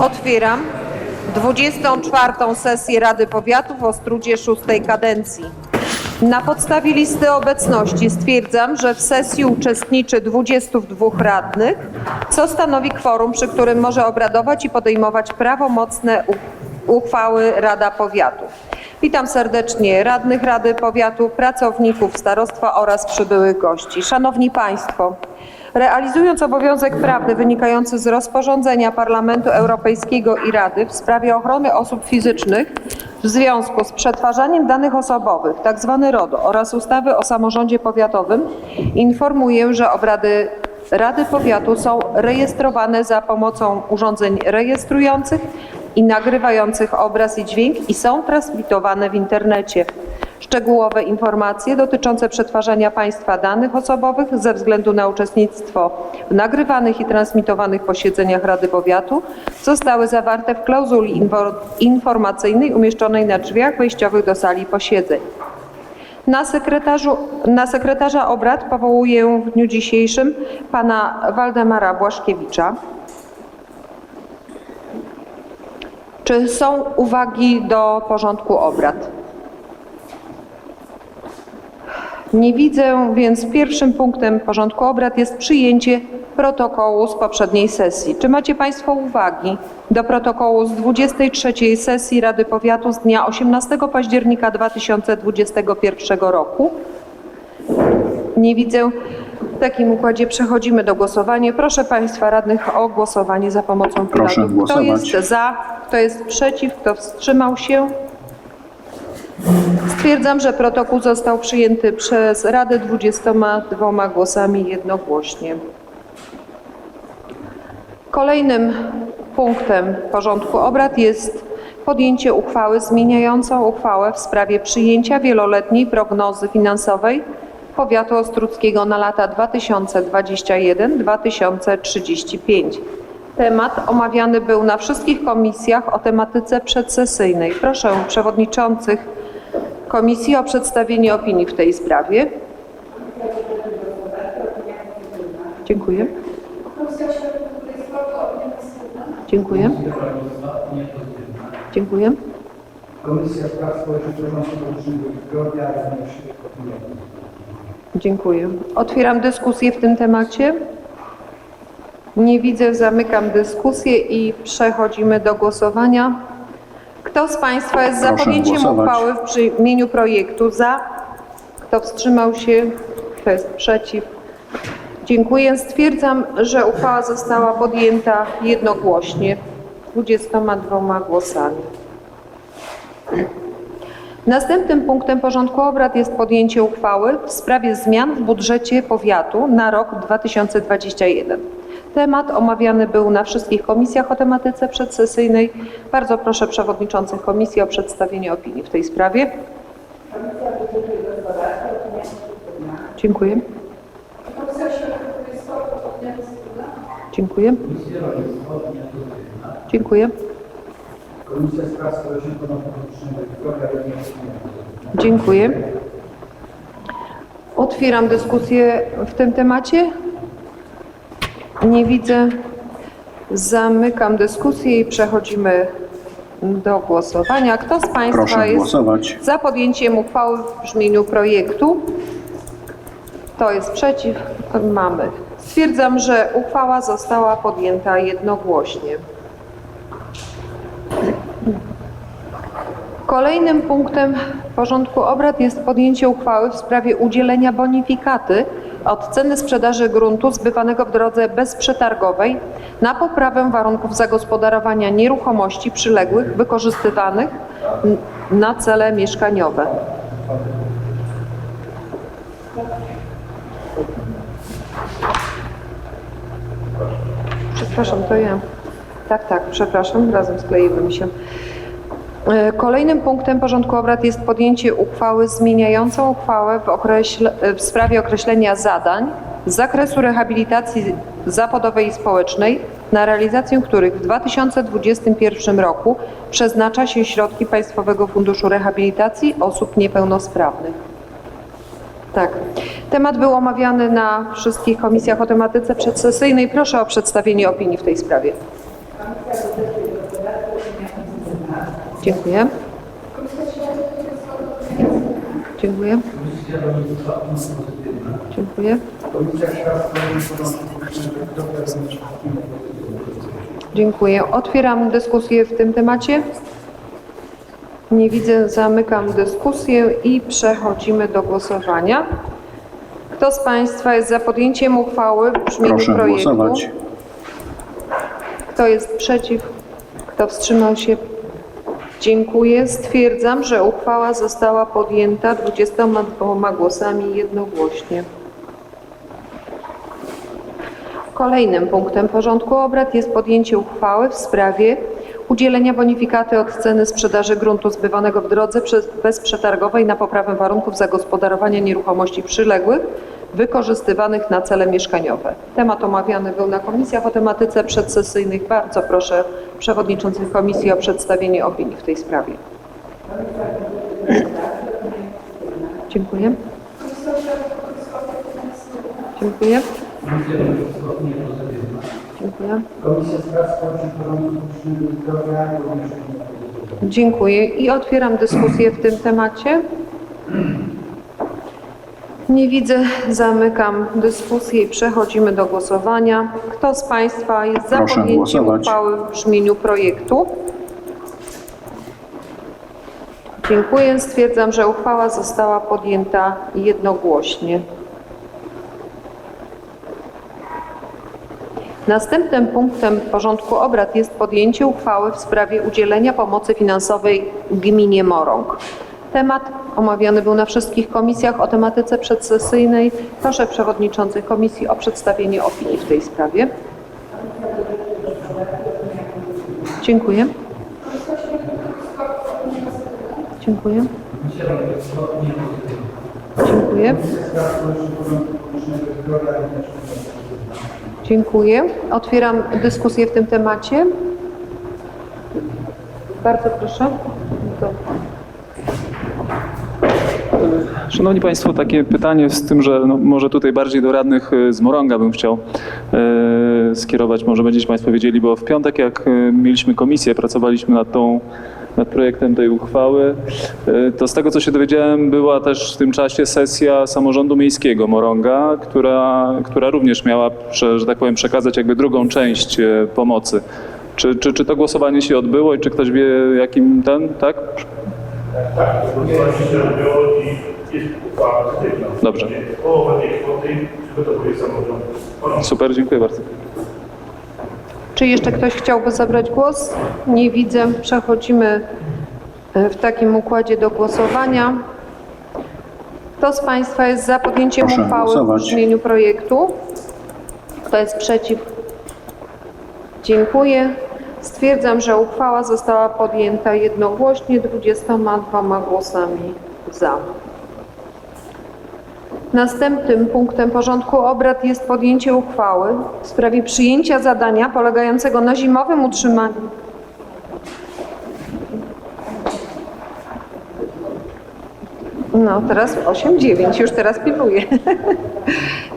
Otwieram 24. sesję Rady Powiatu w Ostrudzie szóstej kadencji. Na podstawie listy obecności stwierdzam, że w sesji uczestniczy 22 radnych, co stanowi kworum, przy którym może obradować i podejmować prawomocne uchwały Rada Powiatu. Witam serdecznie radnych Rady Powiatu, pracowników starostwa oraz przybyłych gości. Szanowni Państwo, Realizując obowiązek prawny wynikający z rozporządzenia Parlamentu Europejskiego i Rady w sprawie ochrony osób fizycznych w związku z przetwarzaniem danych osobowych, tzw. RODO oraz ustawy o samorządzie powiatowym, informuję, że obrady Rady Powiatu są rejestrowane za pomocą urządzeń rejestrujących i nagrywających obraz i dźwięk i są transmitowane w internecie. Szczegółowe informacje dotyczące przetwarzania państwa danych osobowych ze względu na uczestnictwo w nagrywanych i transmitowanych posiedzeniach Rady Powiatu zostały zawarte w klauzuli informacyjnej umieszczonej na drzwiach wejściowych do sali posiedzeń. Na, na sekretarza obrad powołuję w dniu dzisiejszym pana Waldemara Błaszkiewicza. Czy są uwagi do porządku obrad? Nie widzę, więc pierwszym punktem porządku obrad jest przyjęcie protokołu z poprzedniej sesji. Czy macie Państwo uwagi do protokołu z 23 sesji Rady Powiatu z dnia 18 października 2021 roku? Nie widzę. W takim układzie przechodzimy do głosowania. Proszę Państwa radnych o głosowanie za pomocą Proszę pilotów. Kto głosować. jest za, kto jest przeciw, kto wstrzymał się? Stwierdzam, że protokół został przyjęty przez Radę 22 głosami jednogłośnie. Kolejnym punktem porządku obrad jest podjęcie uchwały zmieniającą uchwałę w sprawie przyjęcia wieloletniej prognozy finansowej powiatu ostruckiego na lata 2021-2035. Temat omawiany był na wszystkich komisjach o tematyce przedsesyjnej. Proszę przewodniczących komisji o przedstawienie opinii w tej sprawie. Dziękuję. Dziękuję. Dziękuję. Komisja Spraw Społecznych i Porządku Publicznego i Zdrowia również opiniuje. Dziękuję. Otwieram dyskusję w tym temacie. Nie widzę, zamykam dyskusję i przechodzimy do głosowania. Kto z Państwa jest za Proszę podjęciem głosować. uchwały w brzmieniu projektu? Za. Kto wstrzymał się? Kto jest przeciw? Dziękuję. Stwierdzam, że uchwała została podjęta jednogłośnie 22 głosami. Następnym punktem porządku obrad jest podjęcie uchwały w sprawie zmian w budżecie powiatu na rok 2021. Temat omawiany był na wszystkich komisjach o tematyce przedsesyjnej. Bardzo proszę przewodniczących komisji o przedstawienie opinii w tej sprawie. Dziękuję. Dziękuję. Dziękuję. Komisja i Zdrowia. Dziękuję. Otwieram dyskusję w tym temacie. Nie widzę. Zamykam dyskusję i przechodzimy do głosowania. Kto z Państwa Proszę jest głosować. za podjęciem uchwały w brzmieniu projektu? Kto jest przeciw? Mamy. Stwierdzam, że uchwała została podjęta jednogłośnie. Kolejnym punktem porządku obrad jest podjęcie uchwały w sprawie udzielenia bonifikaty od ceny sprzedaży gruntu zbywanego w drodze bezprzetargowej na poprawę warunków zagospodarowania nieruchomości przyległych wykorzystywanych na cele mieszkaniowe. Przepraszam, to ja. Tak, tak, przepraszam, razem skleiły się. E, Kolejnym punktem porządku obrad jest podjęcie uchwały zmieniającą uchwałę w, określe, w sprawie określenia zadań z zakresu rehabilitacji zawodowej i społecznej, na realizację których w 2021 roku przeznacza się środki Państwowego Funduszu Rehabilitacji Osób Niepełnosprawnych. Tak. Temat był omawiany na wszystkich komisjach o tematyce przedsesyjnej. Proszę o przedstawienie opinii w tej sprawie. Dziękuję. Dziękuję. Komisja Rolnictwa opinia pozytywna. Dziękuję. Komisja Spraw Społecznych i Porządku Publicznego Zdrowia również opinia pozytywna. Dziękuję. Otwieram dyskusję w tym temacie. Nie widzę, zamykam dyskusję i przechodzimy do głosowania. Kto z Państwa jest za podjęciem uchwały w brzmieniu Proszę projektu? głosować. Kto jest przeciw? Kto wstrzymał się? Dziękuję. Stwierdzam, że uchwała została podjęta 22 głosami jednogłośnie. Kolejnym punktem porządku obrad jest podjęcie uchwały w sprawie udzielenia bonifikaty od ceny sprzedaży gruntu zbywanego w drodze bezprzetargowej na poprawę warunków zagospodarowania nieruchomości przyległych wykorzystywanych na cele mieszkaniowe. Temat omawiany był na komisjach o tematyce przedsesyjnych. Bardzo proszę przewodniczących komisji o przedstawienie opinii w tej sprawie. Dziękuję. Dziękuję. Dziękuję. Komisja. Dziękuję i otwieram dyskusję w tym temacie. Nie widzę, zamykam dyskusję i przechodzimy do głosowania. Kto z Państwa jest za Proszę podjęciem głosować. uchwały w brzmieniu projektu? Dziękuję. Stwierdzam, że uchwała została podjęta jednogłośnie. Następnym punktem porządku obrad jest podjęcie uchwały w sprawie udzielenia pomocy finansowej gminie Morąg. Temat omawiany był na wszystkich komisjach o tematyce przedsesyjnej. Proszę przewodniczących komisji o przedstawienie opinii w tej sprawie. Dziękuję. Dziękuję. Dziękuję. Dziękuję. Otwieram dyskusję w tym temacie. Bardzo proszę. Szanowni Państwo, takie pytanie z tym, że no, może tutaj bardziej do radnych y, z Morąga bym chciał e, skierować, może będziecie Państwo wiedzieli, bo w piątek jak e, mieliśmy komisję, pracowaliśmy nad tą nad projektem tej uchwały, to z tego co się dowiedziałem była też w tym czasie sesja samorządu miejskiego Morąga, która, która również miała, że tak powiem, przekazać jakby drugą część pomocy. Czy, czy, czy to głosowanie się odbyło i czy ktoś wie jakim ten, tak? Głosowanie się odbyło i jest uchwała pozytywna. Dobrze. Połowa tej kwoty przygotowuje samorząd. Super, dziękuję bardzo. Czy jeszcze ktoś chciałby zabrać głos? Nie widzę. Przechodzimy e, w takim układzie do głosowania. Kto z Państwa jest za podjęciem Proszę uchwały w głosować. brzmieniu projektu? Kto jest przeciw? Dziękuję. Stwierdzam, że uchwała została podjęta jednogłośnie 22 głosami za. Następnym punktem porządku obrad jest podjęcie uchwały w sprawie przyjęcia zadania polegającego na zimowym utrzymaniu. No, teraz 8-9, już teraz piluję.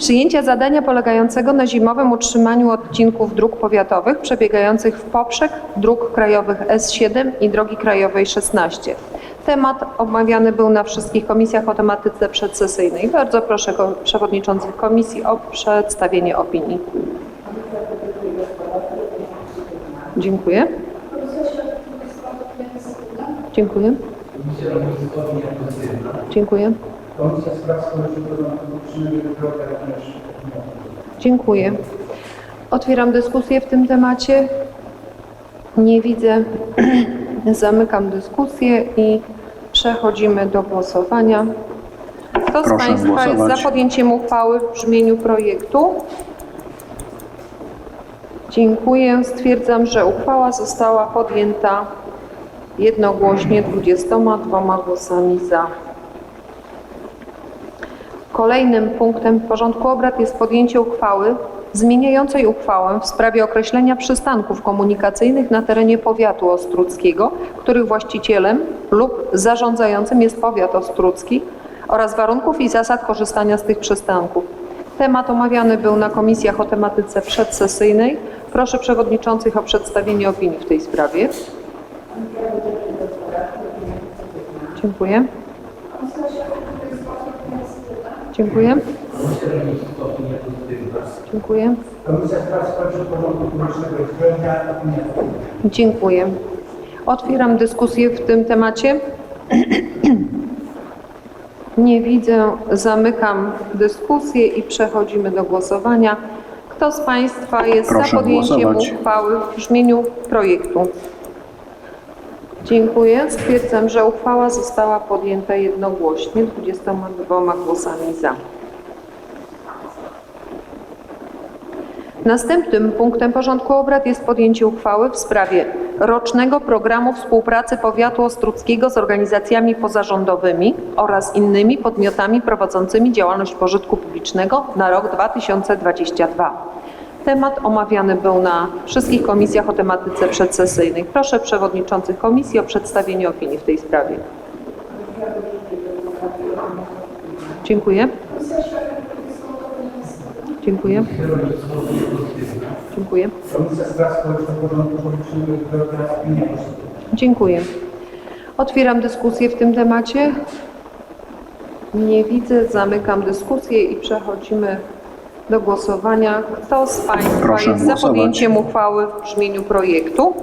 Przyjęcia zadania polegającego na zimowym utrzymaniu odcinków dróg powiatowych przebiegających w poprzek dróg krajowych S7 i drogi krajowej 16. Temat omawiany był na wszystkich komisjach o tematyce przedsesyjnej. Bardzo proszę przewodniczących komisji o przedstawienie opinii. Dziękuję. Dziękuję. Dziękuję. Komisja Spraw Społecznych i Porządku Publicznego Zdrowia również. Dziękuję. Otwieram dyskusję w tym temacie. Nie widzę. Zamykam dyskusję i przechodzimy do głosowania. Kto z Proszę Państwa jest głosować. za podjęciem uchwały w brzmieniu projektu? Dziękuję. Stwierdzam, że uchwała została podjęta jednogłośnie 22 głosami za. Kolejnym punktem porządku obrad jest podjęcie uchwały zmieniającej uchwałę w sprawie określenia przystanków komunikacyjnych na terenie powiatu ostruckiego, których właścicielem lub zarządzającym jest powiat ostrucki oraz warunków i zasad korzystania z tych przystanków. Temat omawiany był na komisjach o tematyce przedsesyjnej. Proszę przewodniczących o przedstawienie opinii w tej sprawie. Dziękuję. Dziękuję. Dziękuję. Komisja Spraw Społecznych Porządku Publicznego i Zdrowia. Opinia pozytywna. Dziękuję. Otwieram dyskusję w tym temacie. Nie widzę, zamykam dyskusję i przechodzimy do głosowania. Kto z Państwa jest Proszę za podjęciem głosować. uchwały w brzmieniu projektu? Dziękuję. Stwierdzam, że uchwała została podjęta jednogłośnie 22 głosami za. Następnym punktem porządku obrad jest podjęcie uchwały w sprawie rocznego programu współpracy powiatu ostruckiego z organizacjami pozarządowymi oraz innymi podmiotami prowadzącymi działalność pożytku publicznego na rok 2022. Temat omawiany był na wszystkich komisjach o tematyce przedsesyjnej. Proszę przewodniczących komisji o przedstawienie opinii w tej sprawie. Dziękuję. Dziękuję. Dziękuję. Dziękuję. Otwieram dyskusję w tym temacie. Nie widzę, zamykam dyskusję i przechodzimy do głosowania. Kto z Państwa Proszę jest za podjęciem uchwały w brzmieniu projektu?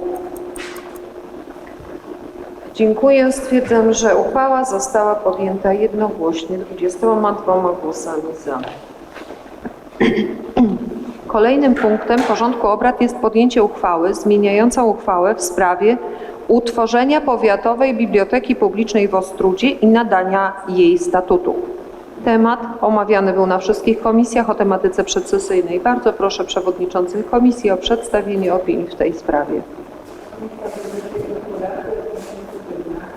Dziękuję. Stwierdzam, że uchwała została podjęta jednogłośnie 22 głosami za. Kolejnym punktem porządku obrad jest podjęcie uchwały zmieniającą uchwałę w sprawie utworzenia Powiatowej Biblioteki Publicznej w Ostrudzie i nadania jej statutu. Temat omawiany był na wszystkich komisjach o tematyce przedsesyjnej. Bardzo proszę przewodniczących komisji o przedstawienie opinii w tej sprawie.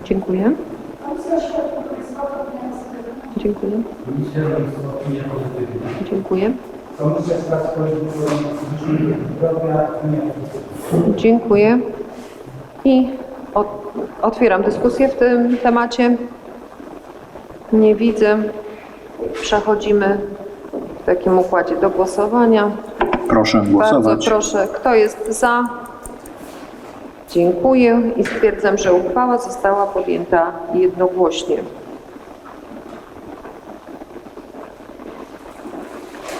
Dziękuję. Dziękuję. Dziękuję. Komisja pozytywna. Dziękuję. I ot- otwieram dyskusję w tym temacie. Nie widzę. Przechodzimy w takim układzie do głosowania. Proszę Bardzo głosować. proszę, kto jest za? Dziękuję i stwierdzam, że uchwała została podjęta jednogłośnie.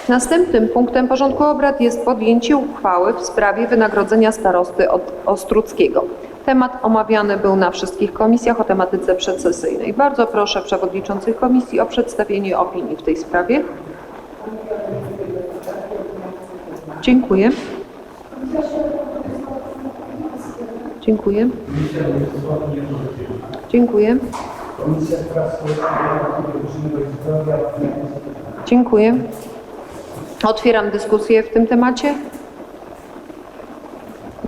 Następnym punktem porządku obrad jest podjęcie uchwały w sprawie wynagrodzenia starosty od Ostruckiego. Temat omawiany był na wszystkich komisjach o tematyce przedsesyjnej. Bardzo proszę przewodniczących komisji o przedstawienie opinii w tej sprawie. Dziękuję. Dziękuję. Dziękuję. Dziękuję. Otwieram dyskusję w tym temacie.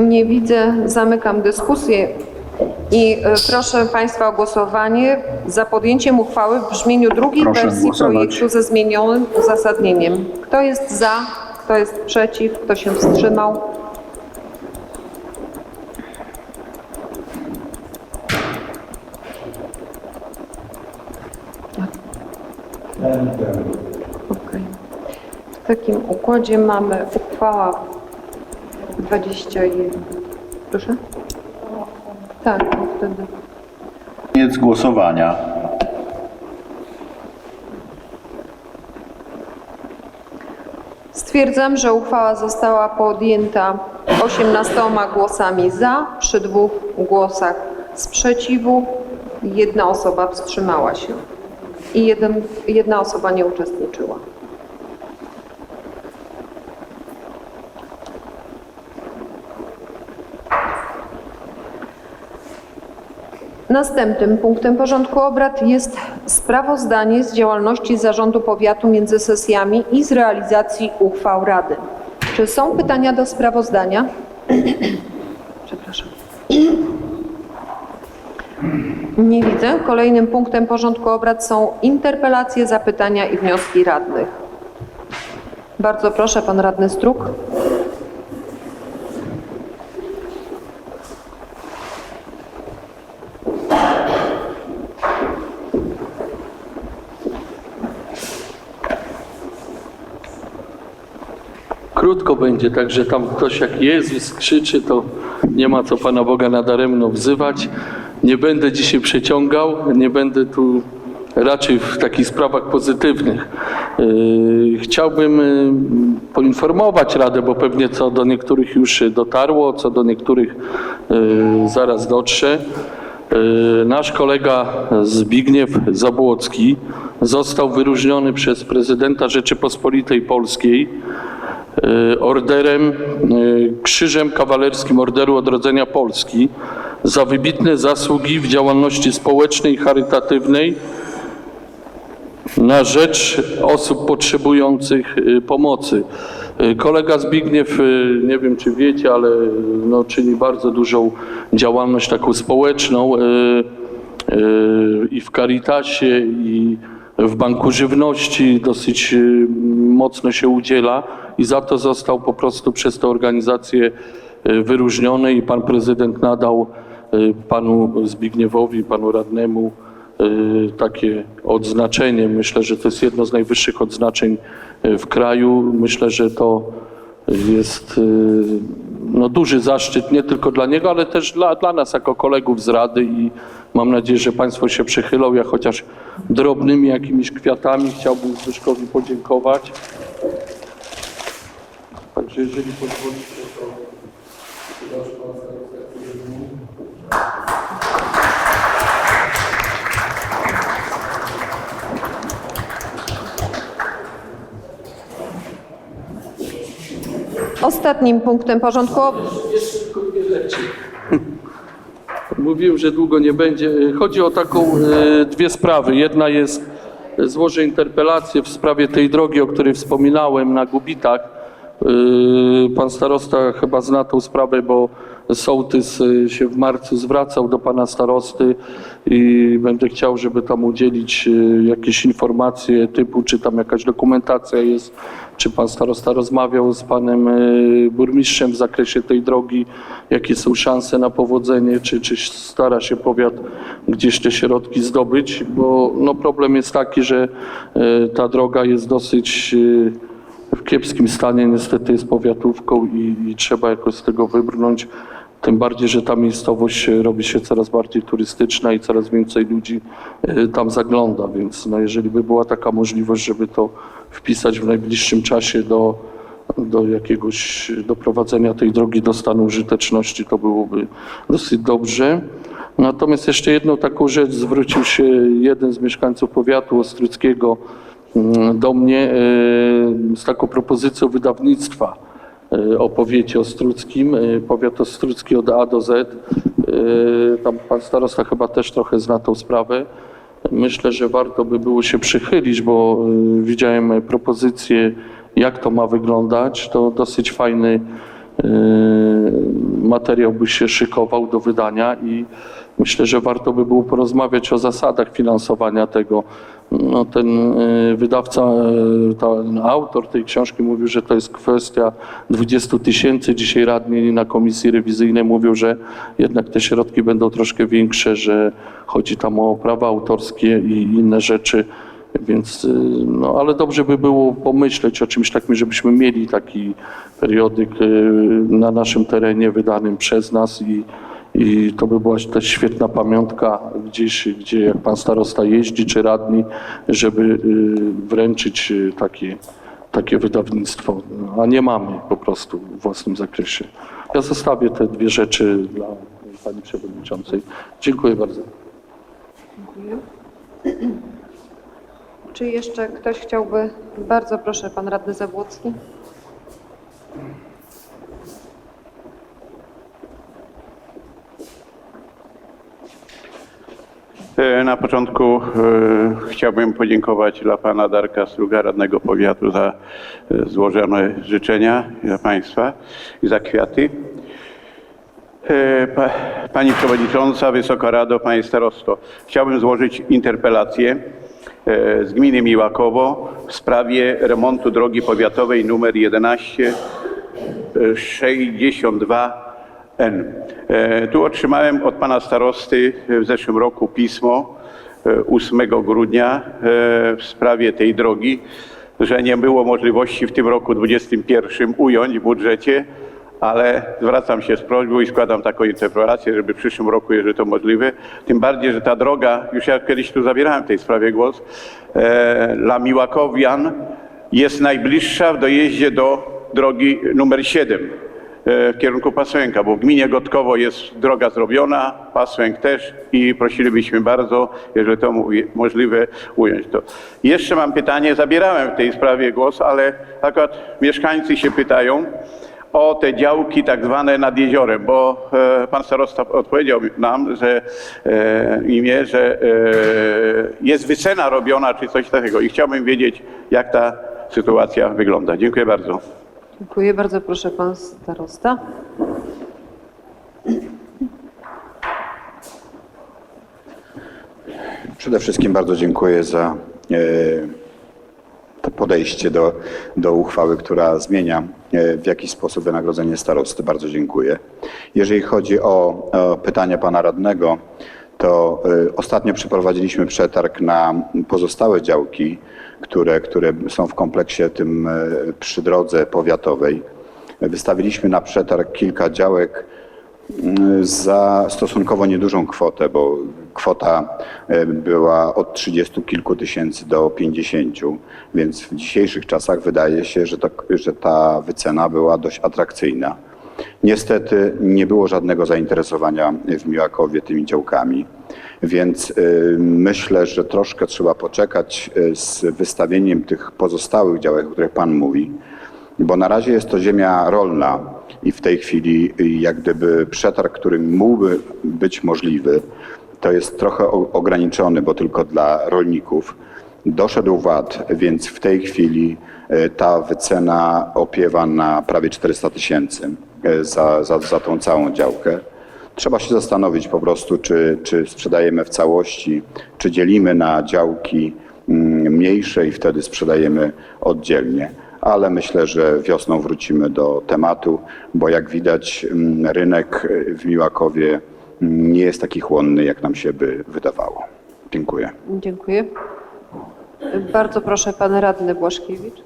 Nie widzę, zamykam dyskusję. I e, proszę Państwa o głosowanie za podjęciem uchwały w brzmieniu drugiej Proszę wersji głosować. projektu ze zmienionym uzasadnieniem. Kto jest za, kto jest przeciw, kto się wstrzymał? W takim układzie mamy uchwała 21. Proszę? Tak, wtedy. Koniec głosowania. Stwierdzam, że uchwała została podjęta 18 głosami za, przy dwóch głosach sprzeciwu. Jedna osoba wstrzymała się i jeden, jedna osoba nie uczestniczyła. Następnym punktem porządku obrad jest sprawozdanie z działalności Zarządu Powiatu między sesjami i z realizacji uchwał Rady. Czy są pytania do sprawozdania? Przepraszam. Nie widzę. Kolejnym punktem porządku obrad są interpelacje, zapytania i wnioski radnych. Bardzo proszę, pan radny Struk. Będzie, także tam ktoś jak Jezus krzyczy, to nie ma co Pana Boga nadaremno wzywać. nie będę dzisiaj przeciągał, nie będę tu raczej w takich sprawach pozytywnych. Yy, Chciałbym yy, poinformować Radę, bo pewnie co do niektórych już dotarło, co do niektórych yy, zaraz dotrze. Nasz kolega Zbigniew Zabłocki został wyróżniony przez prezydenta Rzeczypospolitej Polskiej orderem, y, Krzyżem Kawalerskim Orderu Odrodzenia Polski za wybitne zasługi w działalności społecznej i charytatywnej na rzecz osób potrzebujących y, pomocy. Y, Kolega Zbigniew, y, nie wiem czy wiecie, ale y, no, czyni bardzo dużą działalność taką społeczną y, y, i w Caritasie, i w Banku Żywności dosyć y, mocno się udziela i za to został po prostu przez tę organizację y, wyróżniony i pan prezydent nadał y, panu Zbigniewowi, panu radnemu takie odznaczenie. Myślę, że to jest jedno z najwyższych odznaczeń w kraju. Myślę, że to jest no, duży zaszczyt nie tylko dla niego, ale też dla, dla nas jako kolegów z Rady i mam nadzieję, że Państwo się przychylą. Ja chociaż drobnymi jakimiś kwiatami chciałbym Zbyszkowi podziękować. Także jeżeli pozwolicie, to... Ostatnim punktem porządku Jeszcze tylko dwie rzeczy. Mówiłem, że długo nie będzie. Chodzi o taką e, dwie sprawy. Jedna jest, e, złożę interpelację w sprawie tej drogi, o której wspominałem na Gubitach. E, Pan starosta chyba zna tą sprawę, bo sołtys e, się w marcu zwracał do pana starosty i będę chciał, żeby tam udzielić e, jakieś informacje typu, czy tam jakaś dokumentacja jest, czy pan starosta rozmawiał z panem e, burmistrzem w zakresie tej drogi, jakie są szanse na powodzenie, czy, czy stara się powiat gdzieś te środki zdobyć, bo no problem jest taki, że ta droga jest dosyć w kiepskim stanie, niestety jest powiatówką i, i trzeba jakoś z tego wybrnąć. Tym bardziej, że ta miejscowość e, robi się coraz bardziej turystyczna i coraz więcej ludzi e, tam zagląda, więc no jeżeli by była taka możliwość, żeby to wpisać w najbliższym czasie do, do jakiegoś doprowadzenia tej drogi do stanu użyteczności, to byłoby dosyć dobrze. Natomiast jeszcze jedną taką rzecz zwrócił się jeden z mieszkańców powiatu ostródzkiego mm, do mnie e, z taką propozycją wydawnictwa o powiecie ostródzkim, e, powiat ostródzki od A do Z. E, Tam pan starosta chyba też trochę zna tą sprawę. Myślę, że warto by było się przychylić, bo widziałem propozycję, jak to ma wyglądać. To dosyć fajny materiał by się szykował do wydania i myślę, że warto by było porozmawiać o zasadach finansowania tego. No, ten e, wydawca, e, ten autor tej książki mówił, że to jest kwestia 20 tysięcy. Dzisiaj radni na komisji rewizyjnej mówią, że jednak te środki będą troszkę większe, że chodzi tam o prawa autorskie i inne rzeczy. Więc, y, no, ale dobrze by było pomyśleć o czymś takim, żebyśmy mieli taki periodyk y, na naszym terenie wydanym przez nas i, i to by była też świetna pamiątka gdzieś, gdzie jak pan starosta jeździ, czy radni, żeby y, wręczyć takie, takie wydawnictwo, No, a nie mamy po prostu w własnym zakresie. Ja zostawię te dwie rzeczy dla pani przewodniczącej. Dziękuję bardzo. Czy jeszcze ktoś chciałby? Bardzo proszę, pan radny Zabłocki. E, Na początku e, chciałbym podziękować dla pana Darka Struga, radnego powiatu, za e, złożone życzenia dla państwa i za kwiaty. Pa, pani Przewodnicząca, Wysoka Rado, Panie Starosto, chciałbym złożyć interpelację z gminy Miłakowo w sprawie remontu drogi powiatowej nr 11 62 N. E, Tu otrzymałem od pana starosty w zeszłym roku pismo e, 8 grudnia e, w sprawie tej drogi, że nie było możliwości w tym roku 2021 ująć w budżecie, ale zwracam się z prośbą i składam taką interpelację, żeby w przyszłym roku, jeżeli to możliwe, tym bardziej, że ta droga, już ja kiedyś tu zabierałem w tej sprawie głos, e, dla Miłakowian jest najbliższa w dojeździe do drogi numer 7 e, w kierunku Pasłęka, bo w gminie Gotkowo jest droga zrobiona, Pasłęk też i prosilibyśmy bardzo, jeżeli to możliwe, ująć to. Jeszcze mam pytanie, zabierałem w tej sprawie głos, ale akurat mieszkańcy się pytają o te działki tak zwane nad jeziorem, bo e, pan starosta odpowiedział nam, że e, imię, że e, jest wycena robiona czy coś takiego i chciałbym wiedzieć, jak ta sytuacja wygląda. Dziękuję bardzo. Dziękuję bardzo. Proszę pan starosta. Przede wszystkim bardzo dziękuję za e, podejście do, do uchwały, która zmienia e, w jakiś sposób wynagrodzenie starosty. Bardzo dziękuję. Jeżeli chodzi o, o pytania pana radnego, to e, ostatnio przeprowadziliśmy przetarg na pozostałe działki, które, które są w kompleksie tym e, przy drodze powiatowej. Wystawiliśmy na przetarg kilka działek za stosunkowo niedużą kwotę, bo kwota e, była od 30 kilku tysięcy do 50, więc w dzisiejszych czasach wydaje się, że, że ta wycena była dość atrakcyjna. Niestety nie było żadnego zainteresowania w Miłakowie tymi działkami, więc y, myślę, że troszkę trzeba poczekać y, z wystawieniem tych pozostałych działek, o których Pan mówi, bo na razie jest to ziemia rolna i w tej chwili y, jak gdyby przetarg, który mógłby być możliwy, to jest trochę ograniczony, bo tylko dla rolników. Doszedł VAT, więc w tej chwili y, ta wycena opiewa na prawie 400 tysięcy y, za, za, za tą całą działkę. Trzeba się zastanowić po prostu, czy, czy sprzedajemy w całości, czy dzielimy na działki mm, mniejsze i wtedy sprzedajemy oddzielnie. Ale myślę, że wiosną wrócimy do tematu, bo jak widać mm, rynek w Miłakowie mm, nie jest taki chłonny, jak nam się by wydawało. Dziękuję. Dziękuję. Bardzo proszę pan radny Błaszkiewicz.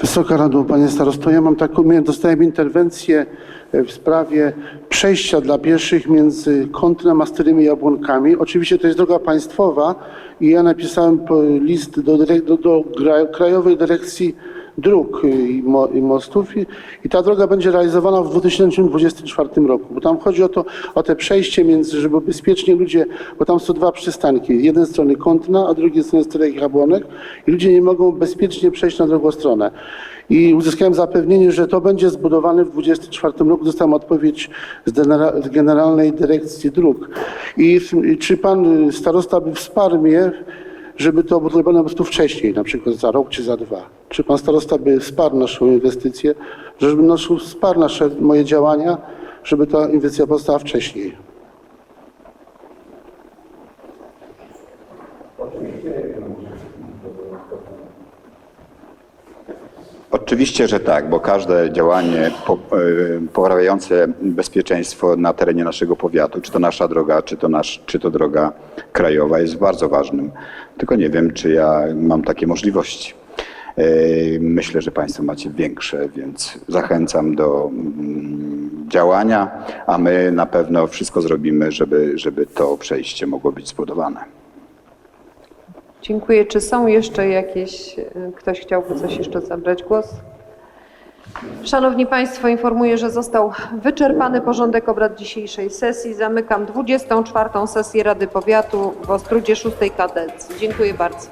Wysoka Rado, Panie Starosto, ja mam taką, miałem- dostałem interwencję w sprawie przejścia dla pieszych między Kątnem a Starymi Jabłonkami. Oczywiście to jest droga państwowa i ja napisałem list do, do, do Krajowej Dyrekcji Dróg i, mo, i Mostów i, i ta droga będzie realizowana w 2024 roku, bo tam chodzi o to, o te przejście między, żeby bezpiecznie ludzie, bo tam są dwa przystanki, jeden z strony Kątna, a drugi z strony Starych Jabłonek i ludzie nie mogą bezpiecznie przejść na drugą stronę. I uzyskałem zapewnienie, że to będzie zbudowane w 2024 roku. Dostałem odpowiedź z genera- z Generalnej Dyrekcji Dróg. I, czy pan y, starosta by wsparł mnie, żeby to było zrobione po prostu wcześniej, na przykład za rok czy za dwa? Czy pan starosta by wsparł naszą inwestycję, żeby naszą, wsparł nasze moje działania, żeby ta inwestycja powstała wcześniej? Oczywiście, że tak, bo każde działanie e, poprawiające bezpieczeństwo na terenie naszego powiatu, czy to nasza droga, czy to, nasz, czy to droga krajowa, jest bardzo ważnym. Tylko nie wiem, czy ja mam takie możliwości. E, Myślę, że Państwo macie większe, więc zachęcam do mm, działania, a my na pewno wszystko zrobimy, żeby, żeby to przejście mogło być zbudowane. Dziękuję. Czy są jeszcze jakieś, y, ktoś chciałby coś jeszcze zabrać głos? Szanowni Państwo, informuję, że został wyczerpany porządek obrad dzisiejszej sesji. Zamykam 24. sesję Rady Powiatu w Ostrudzie szóstej kadencji. Dziękuję bardzo.